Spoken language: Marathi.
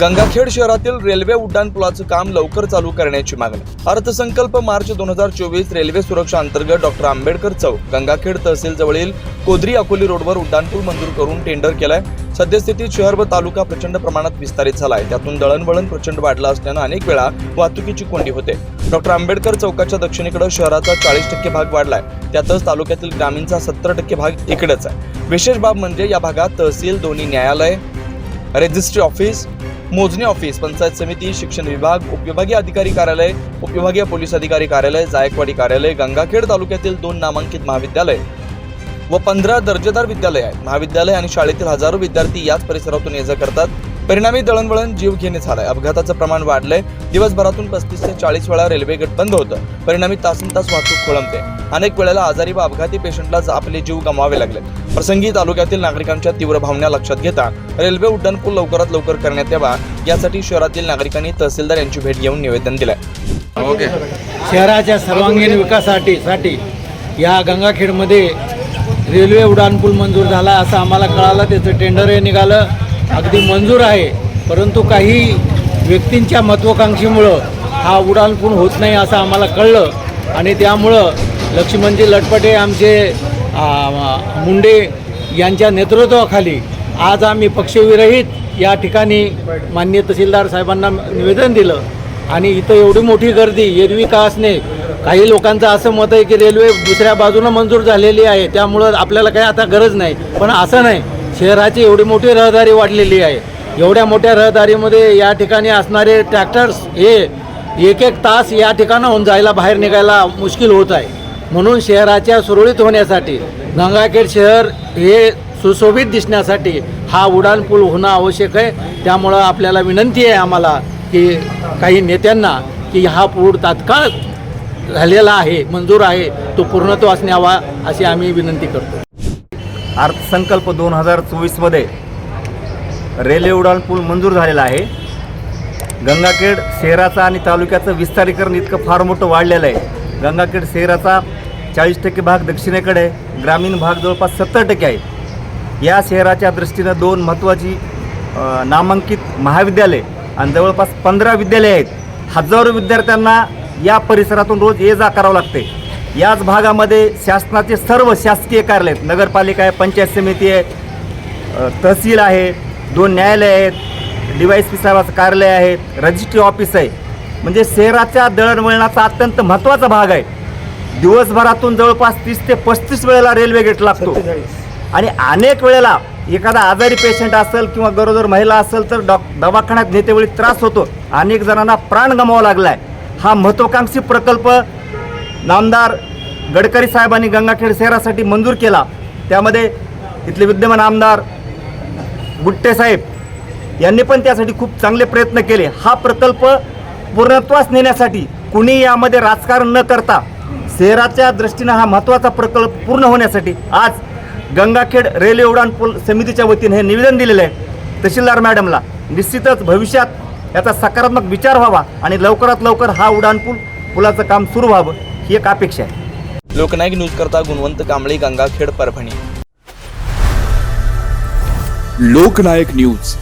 गंगाखेड शहरातील रेल्वे उड्डाणपुलाचं काम लवकर चालू करण्याची मागणी. अर्थसंकल्प मार्च दोन हजार चोवीस रेल्वे सुरक्षा अंतर्गत डॉक्टर आंबेडकर चौक गंगाखेड तहसील जवळील कोदरी अकोली रोडवर उड्डाणपूल मंजूर करून टेंडर केलाय. सद्यस्थितीत शहर व तालुका प्रचंड प्रमाणात विस्तारित झाला आहे त्यातून दळणवळण प्रचंड वाढलं असल्यानं अनेक वेळा वाहतुकीची कोंडी होते. डॉक्टर आंबेडकर चौकाच्या दक्षिणेकडे शहराचा चाळीस टक्के भाग वाढलाय. त्यातच तालुक्यातील ग्रामीणचा सत्तर टक्के भाग इकडेच आहे. विशेष बाब म्हणजे या भागात तहसील दोन्ही न्यायालय रजिस्ट्री ऑफिस मोजणी ऑफिस पंचायत समिती शिक्षण विभाग उपविभागीय अधिकारी कार्यालय उपविभागीय पोलीस अधिकारी कार्यालय जायकवाडी कार्यालय गंगाखेड तालुक्यातील दोन नामांकित महाविद्यालय व पंधरा दर्जेदार विद्यालय आहेत. महाविद्यालय आणि शाळेतील हजारो विद्यार्थी याच परिसरातून ये जा करतात. परिणामी दळणवळण जीव घेणे झालंय. अपघाताचं प्रमाण वाढलंय. दिवसभरातून पस्तीस ते चाळीस वेळा रेल्वे गेट बंद होतं. परिणामी तासन तास वाहतूक खोळंबते. अनेक वेळेला आजारी व अपघाती पेशंटला आपले जीव गमवावे लागले. प्रसंगी तालुक्यातील नागरिकांच्या तीव्र भावना लक्षात घेता रेल्वे उड्डाणपूल लवकरात लवकर करण्यात यावा. यासाठी शहरातील नागरिकांनी तहसीलदार यांची भेट घेऊन निवेदन दिलंय. ओके. शहराच्या सर्वांगीण विकासासाठी साठी या गंगाखेडमध्ये रेल्वे उड्डाणपूल मंजूर झाला असं आम्हाला कळालं. त्याचं टेंडरही निघालं. अगदी मंजूर आहे. परंतु काही व्यक्तींच्या महत्त्वाकांक्षीमुळं हा उड्डाणपूल होत नाही असं आम्हाला कळलं. आणि त्यामुळं लक्ष्मणजी लटपटे आमचे मुंडे यांच्या नेतृत्वाखाली आज आम्ही पक्षविरहित या ठिकाणी माननीय तहसीलदार साहेबांना निवेदन दिलं. आणि इथं एवढी मोठी गर्दी एरवी का असणे काही लोकांचं असं मत आहे की रेल्वे दुसऱ्या बाजूनं मंजूर झालेली आहे त्यामुळं आपल्याला काही आता गरज नाही. पण असं नाही. शहराची एवढी मोठी रहदारी वाढलेली आहे. एवढ्या मोठ्या रहदारीमध्ये या ठिकाणी असणारे ट्रॅक्टर्स हे एक एक तास या ठिकाणाहून जायला बाहेर निघायला मुश्किल होत आहे. म्हणून शहराच्या सुरळीत होण्यासाठी गंगाखेड शहर हे सुशोभित दिसण्यासाठी हा उड्डाणपूल होणं आवश्यक आहे. त्यामुळं आपल्याला विनंती आहे आम्हाला की काही नेत्यांना की हा पूल तात्काळ झालेला आहे मंजूर आहे तो पूर्णत्वास न्यावा अशी आम्ही विनंती करतो. अर्थसंकल्प दोन हजार चोवीसमध्ये रेल्वे उड्डाण पूल मंजूर झालेला आहे. गंगाखेड शहराचा आणि तालुक्याचं विस्तारीकरण इतकं फार मोठं वाढलेलं आहे. गंगाखेड शहराचा चाळीस टक्के भाग दक्षिणेकडे ग्रामीण भाग जवळपास सत्तर टक्के आहे. या शहराच्या दृष्टीनं दोन महत्त्वाची नामांकित महाविद्यालय आणि जवळपास पंधरा विद्यालये आहेत. हजारो विद्यार्थ्यांना या परिसरातून रोज ये जा करावं लागते. याच भागामध्ये शासनाचे सर्व शासकीय कार्यालय आहेत. नगरपालिका आहे पंचायत समिती आहे तहसील आहे दोन न्यायालय आहेत डी वाय एस पी साहेबाचं कार्यालय आहे रजिस्ट्री ऑफिस आहे. म्हणजे शहराच्या दळणवळणाचा अत्यंत महत्त्वाचा भाग आहे. दिवसभरातून जवळपास तीस ते पस्तीस वेळेला रेल्वे गेट लागतो. आणि अनेक वेळेला एखादा आजारी पेशंट असेल किंवा गरोदर महिला असेल तर डॉक दवाखान्यात नेतेवेळी त्रास होतो. अनेक जणांना प्राण गमावा लागला आहे हा महत्त्वाकांक्षी प्रकल्प नामदार गडकरी साहेबांनी गंगाखेड शहरासाठी मंजूर केला. त्यामध्ये इथले विद्यमान आमदार गुट्टे साहेब यांनी पण त्यासाठी खूप चांगले प्रयत्न केले. हा प्रकल्प पूर्णत्वास नेण्यासाठी कुणी यामध्ये राजकारण न करता शहराच्या दृष्टीनं हा महत्त्वाचा प्रकल्प पूर्ण होण्यासाठी आज गंगाखेड रेल्वे उडान पूल समितीच्या वतीने हे निवेदन दिलेलं आहे. तहसीलदार मॅडमला निश्चितच भविष्यात याचा सकारात्मक विचार व्हावा आणि लवकरात लवकर हा उड्डाणपूल पुलाचं काम सुरू व्हावं. ही एक अपेक्षा आहे. लोकनायक न्यूज करता गुणवंत कांबळे गंगाखेड परभणी. लोकनायक न्यूज.